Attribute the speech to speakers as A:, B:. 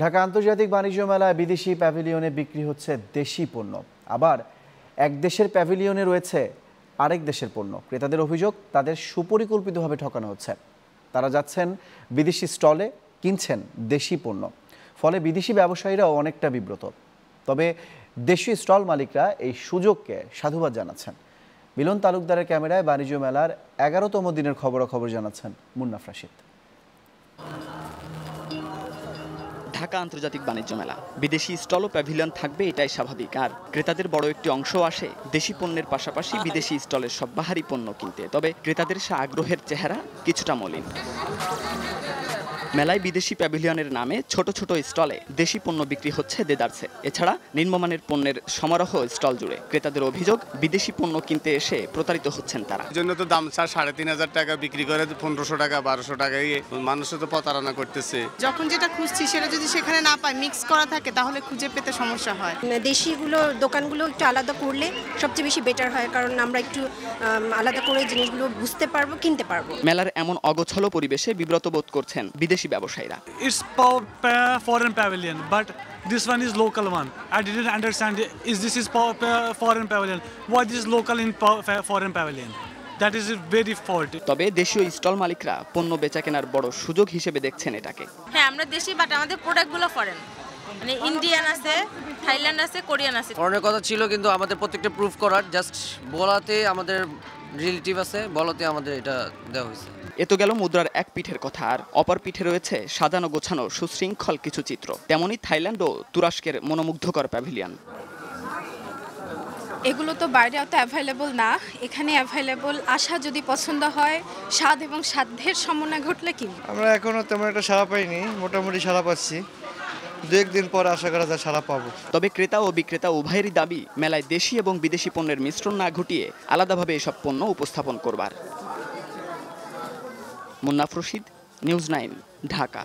A: ঢাকা আন্তর্জাতিক বাণিজ্য মেলায় বিদেশি প্যাভিলিয়নে বিক্রি হচ্ছে দেশি পণ্য। আবার এক দেশের প্যাভিলিয়নে রয়েছে আরেক দেশের পণ্য। ক্রেতাদের অভিযোগ, তাদের সুপরিকল্পিতভাবে ঠকানো হচ্ছে। তারা যাচ্ছেন বিদেশি স্টলে, কিনছেন দেশি পণ্য। ফলে বিদেশি ব্যবসায়ীরাও অনেকটা বিব্রত। তবে দেশি স্টল মালিকরা এই সুযোগকে সাধুবাদ জানাচ্ছেন। মিলন তালুকদারের ক্যামেরায় বাণিজ্য মেলার এগারোতম দিনের খবরাখবর জানাচ্ছেন মুন্নাফ রাশিদ।
B: ঢাকা আন্তর্জাতিক বাণিজ্য মেলা। বিদেশি স্টল ও প্যাভিলিয়ন থাকবে, এটাই স্বাভাবিক। আর ক্রেতাদের বড় একটি অংশ আসে, দেশি পণ্যের পাশাপাশি বিদেশি স্টলের সব বাহারি পণ্য কিনতে। তবে ক্রেতাদের সে আগ্রহের চেহারা কিছুটা মলিন। মেলায় বিদেশি প্যাভিলিয়নের নামে ছোট ছোট স্টলে দেশি পণ্য বিক্রি হচ্ছে দেদারসে। এছাড়া নিম্নমানের পণ্যের সমারোহ স্টল জুড়ে ক্রেতাদের অভিযোগ বিদেশি পণ্য কিনতে এসে প্রতারিত হচ্ছেন তারা।
C: জন্য তো দাম ছাড় সাড়ে তিন হাজার টাকা বিক্রি করে পনেরোশো টাকা বারোশো টাকা মানুষও তো প্রতারণা করতেছে।
D: যখন যেটা খুঁজছি সেটা যদি সেখানে না পায় মিক্স করা থাকে তাহলে খুঁজে পেতে সমস্যা হয়।
E: দেশিগুলো দোকানগুলো একটু আলাদা করলে সবচেয়ে বেশি বেটার হয় কারণ আমরা একটু আলাদা করে জিনিসগুলো বুঝতে পারব কিনতে পারব।
B: মেলার এমন অগোছালো পরিবেশে বিব্রত বোধ করছেন বিদেশি
F: বিদেশি ব্যবসায়ীরা। But one is local one I foreign pavilion why foreign pavilion that is very fault
B: তবে দেশীয় স্টল মালিকরা পণ্য বেচা কেনার বড় সুযোগ হিসেবে দেখছেন এটাকে।
G: হ্যাঁ আমরা দেশি বাট আমাদের প্রোডাক্টগুলো ফরেন মানে ইন্ডিয়ান আছে থাইল্যান্ড আছে কোরিয়ান আছে।
H: ফরেনের কথা ছিল কিন্তু আমাদের প্রত্যেকটা প্রুফ করার জাস্ট বলাতে আমাদের রিলেটিভ আছে বলাতে আমাদের এটা দেওয়া হয়েছে।
B: এ তো গেল মুদ্রার এক পিঠের কথা আর অপর পিঠে রয়েছে সাজানো গোছানো সুশৃঙ্খল কিছু চিত্র তেমনই থাইল্যান্ড ও তুরস্কের মনোমুগ্ধকর প্যাভিলিয়ন।
I: এগুলো তো বাইরে অত অ্যাভেলেবল না। এখানে অ্যাভেলেবল আশা যদি পছন্দ হয় স্বাদ এবং সাধ্যের সমন্বয় ঘটলে কি?
J: আমরা এখনও তেমন একটা সাড়া পাইনি মোটামুটি সাড়া পাচ্ছি। দু একদিন পর আশা করা যায় সারা পাবো।
B: তবে ক্রেতা ও বিক্রেতা উভয়েরই দাবি, মেলায় দেশি এবং বিদেশি পণ্যের মিশ্রণ না ঘটিয়ে আলাদাভাবে এসব পণ্য উপস্থাপন করবার। Munnaf Rashid, News Nine, Dhaka.